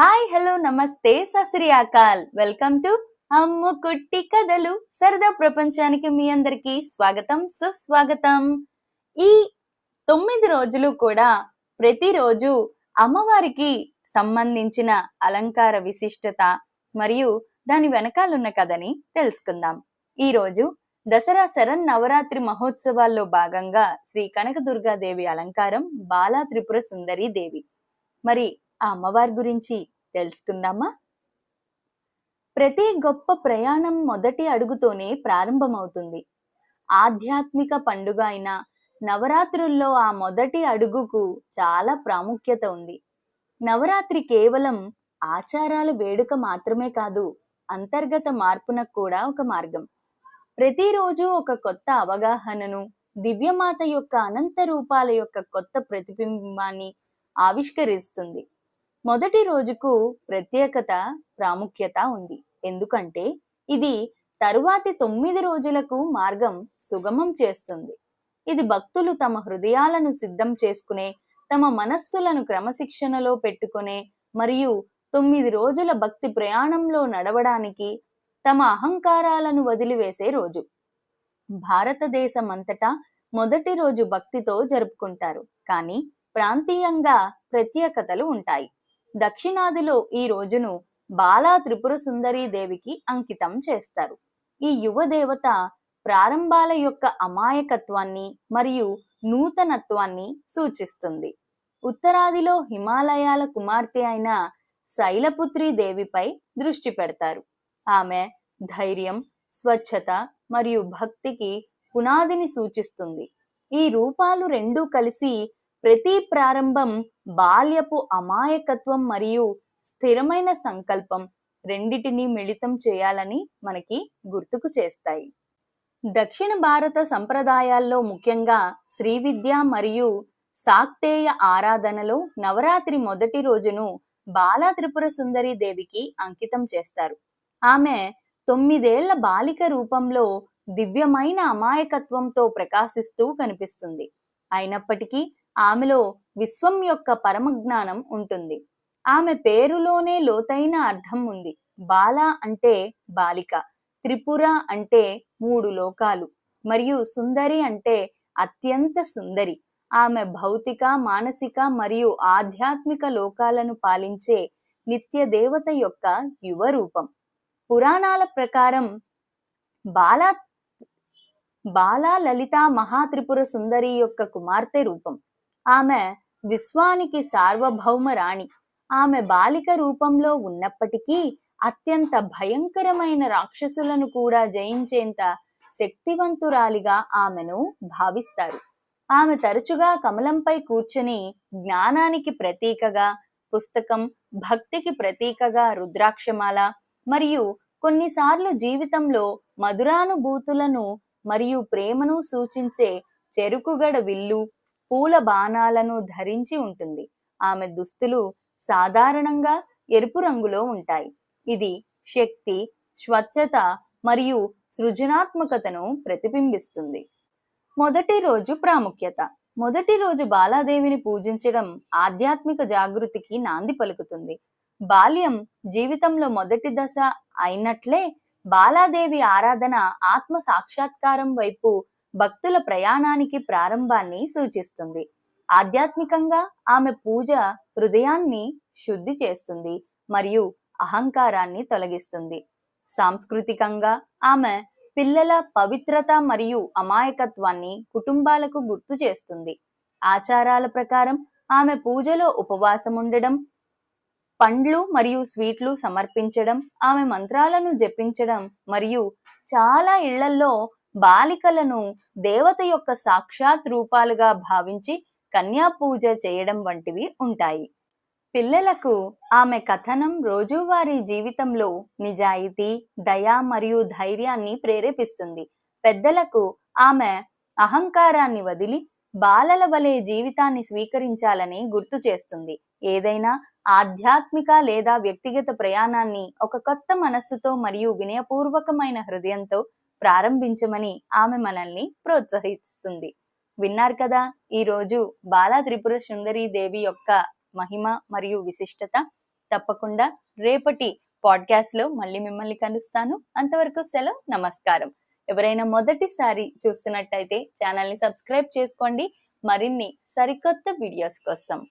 Hi hello నమస్తే సశ్రీయాకాల్ welcome to అమ్ము కుట్టి కథలు. సరదా ప్రపంచానికి మీ అందరికి స్వాగతం సుస్వాగతం. ఈ తొమ్మిది రోజులు కూడా ప్రతిరోజు అమ్మవారికి సంబంధించిన అలంకార విశిష్టత మరియు దాని వెనకాలన్న కథని తెలుసుకుందాం. ఈ రోజు దసరా శరణ్ నవరాత్రి మహోత్సవాల్లో భాగంగా శ్రీ కనకదుర్గాదేవి అలంకారం బాలా త్రిపుర సుందరి దేవి. మరి ఆ అమ్మవారి గురించి తెలుసుకుందామా? ప్రతి గొప్ప ప్రయాణం మొదటి అడుగుతోనే ప్రారంభమవుతుంది. ఆధ్యాత్మిక పండుగ అయిన నవరాత్రుల్లో ఆ మొదటి అడుగుకు చాలా ప్రాముఖ్యత ఉంది. నవరాత్రి కేవలం ఆచారాల వేడుక మాత్రమే కాదు అంతర్గత మార్పునకు కూడా ఒక మార్గం. ప్రతిరోజు ఒక కొత్త అవగాహనను దివ్యమాత యొక్క అనంత రూపాల యొక్క కొత్త ప్రతిబింబాన్ని ఆవిష్కరిస్తుంది. మొదటి రోజుకు ప్రత్యేకత ప్రాముఖ్యత ఉంది. ఎందుకంటే ఇది తరువాతి తొమ్మిది రోజులకు మార్గం సుగమం చేస్తుంది. ఇది భక్తులు తమ హృదయాలను సిద్ధం చేసుకునే తమ మనస్సులను క్రమశిక్షణలో పెట్టుకునే మరియు తొమ్మిది రోజుల భక్తి ప్రయాణంలో నడవడానికి తమ అహంకారాలను వదిలివేసే రోజు. భారతదేశం అంతటా మొదటి రోజు భక్తితో జరుపుకుంటారు. కానీ ప్రాంతీయంగా ప్రత్యేకతలు ఉంటాయి. దక్షిణాదిలో ఈ రోజును బాలా త్రిపుర సుందరీ దేవికి అంకితం చేస్తారు. ఈ యువ దేవత ప్రారంభాల యొక్క అమాయకత్వాన్ని మరియు నూతనత్వాన్ని సూచిస్తుంది. ఉత్తరాదిలో హిమాలయాల కుమార్తె అయిన శైలపుత్రి దేవిపై దృష్టి పెడతారు. ఆమె ధైర్యం స్వచ్ఛత మరియు భక్తికి పునాదిని సూచిస్తుంది. ఈ రూపాలు రెండూ కలిసి ప్రతి ప్రారంభం బాల్యపు అమాయకత్వం మరియు స్థిరమైన సంకల్పం రెండిటిని మిళితం చేయాలని మనకి గుర్తుకు చేస్తాయి. దక్షిణ భారత సంప్రదాయాల్లో ముఖ్యంగా శ్రీ విద్య మరియు సాక్తేయ ఆరాధనలో నవరాత్రి మొదటి రోజును బాలా త్రిపుర సుందరి దేవికి అంకితం చేస్తారు. ఆమె తొమ్మిదేళ్ళ బాలిక రూపంలో దివ్యమైన అమాయకత్వంతో ప్రకాశిస్తూ కనిపిస్తుంది. అయినప్పటికీ ఆమెలో విశ్వం యొక్క పరమజ్ఞానం ఉంటుంది. ఆమె పేరులోనే లోతైన అర్థం ఉంది. బాల అంటే బాలిక త్రిపుర అంటే మూడు లోకాలు మరియు సుందరి అంటే అత్యంత సుందరి. ఆమె భౌతిక మానసిక మరియు ఆధ్యాత్మిక లోకాలను పాలించే నిత్య దేవత యొక్క యువ రూపం. పురాణాల ప్రకారం బాల బాల లలిత మహాత్రిపుర సుందరి యొక్క కుమార్తె రూపం. ఆమె విశ్వానికి సార్వభౌమ రాణి ఆమె బాలిక రూపంలో ఉన్నప్పటికీ అత్యంత భయంకరమైన రాక్షసులను కూడా జయించేంత శక్తివంతురాలిగా ఆమెను భావిస్తారు. ఆమె తరచుగా కమలంపై కూర్చుని జ్ఞానానికి ప్రతీకగా పుస్తకం భక్తికి ప్రతీకగా రుద్రాక్షమాల మరియు కొన్నిసార్లు జీవితంలో మధురానుభూతులను మరియు ప్రేమను సూచించే చెరుకుగడ విల్లు పూల బాణాలను ధరించి ఉంటుంది. ఆమె దుస్తులు సాధారణంగా ఎరుపు రంగులో ఉంటాయి. ఇది శక్తి స్వచ్ఛత మరియు సృజనాత్మకతను ప్రతిబింబిస్తుంది. మొదటి రోజు ప్రాముఖ్యత. మొదటి రోజు బాలాదేవిని పూజించడం ఆధ్యాత్మిక జాగృతికి నాంది పలుకుతుంది. బాల్యం జీవితంలో మొదటి దశ అయినట్లే బాలాదేవి ఆరాధన ఆత్మ సాక్షాత్కారం వైపు భక్తుల ప్రయాణానికి ప్రారంభాన్ని సూచిస్తుంది. ఆధ్యాత్మికంగా ఆమె పూజ హృదయాన్ని శుద్ధి చేస్తుంది మరియు అహంకారాన్ని తొలగిస్తుంది. సాంస్కృతికంగా ఆమె పిల్లల పవిత్రత మరియు అమాయకత్వాన్ని కుటుంబాలకు గుర్తు చేస్తుంది. ఆచారాల ప్రకారం ఆమె పూజలో ఉపవాసం ఉండడం పండ్లు మరియు స్వీట్లు సమర్పించడం ఆమె మంత్రాలను జపించడం మరియు చాలా ఇళ్ళలో బాలికలను దేవత యొక్క సాక్షాత్ రూపాలుగా భావించి కన్యా పూజ చేయడం వంటివి ఉంటాయి. పిల్లలకు ఆమె కథనం రోజువారీ జీవితంలో నిజాయితీ దయ మరియు ధైర్యాన్ని ప్రేరేపిస్తుంది. పెద్దలకు ఆమె అహంకారాన్ని వదిలి బాలల వలె జీవితాన్ని స్వీకరించాలని గుర్తు చేస్తుంది. ఏదైనా ఆధ్యాత్మిక లేదా వ్యక్తిగత ప్రయాణాన్ని ఒక కొత్త మనస్సుతో మరియు వినయపూర్వకమైన హృదయంతో ప్రారంభించమని ఆమె మనల్ని ప్రోత్సహిస్తుంది. విన్నారు కదా ఈ రోజు బాలా త్రిపుర సుందరి దేవి యొక్క మహిమ మరియు విశిష్టత. తప్పకుండా రేపటి పాడ్కాస్ట్లో మళ్ళీ మిమ్మల్ని కలుస్తాను. అంతవరకు సెలవు నమస్కారం. ఎవరైనా మొదటిసారి చూస్తున్నట్టయితే ఛానల్ని సబ్స్క్రైబ్ చేసుకోండి. మరిన్ని సరికొత్త వీడియోస్ కోసం.